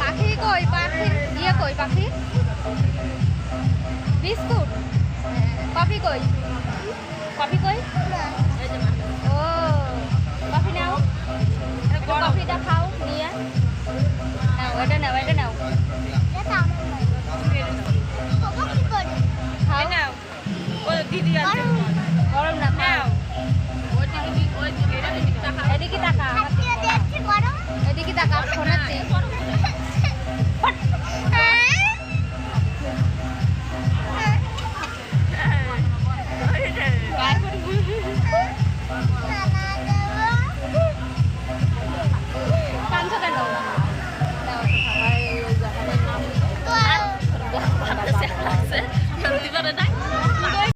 পাখি কই? পাখি? ইয়ে কই পাখি? বিস্কুট? কফি কই? কফি কই? ও কফি নাও। কফিটা খাও নিয়ে। নাও এটা নাও এটা নাও। দিদি আছে। গরম না টাকা এদিকে তাকা এদিকে তাকা শোনাচ্ছি।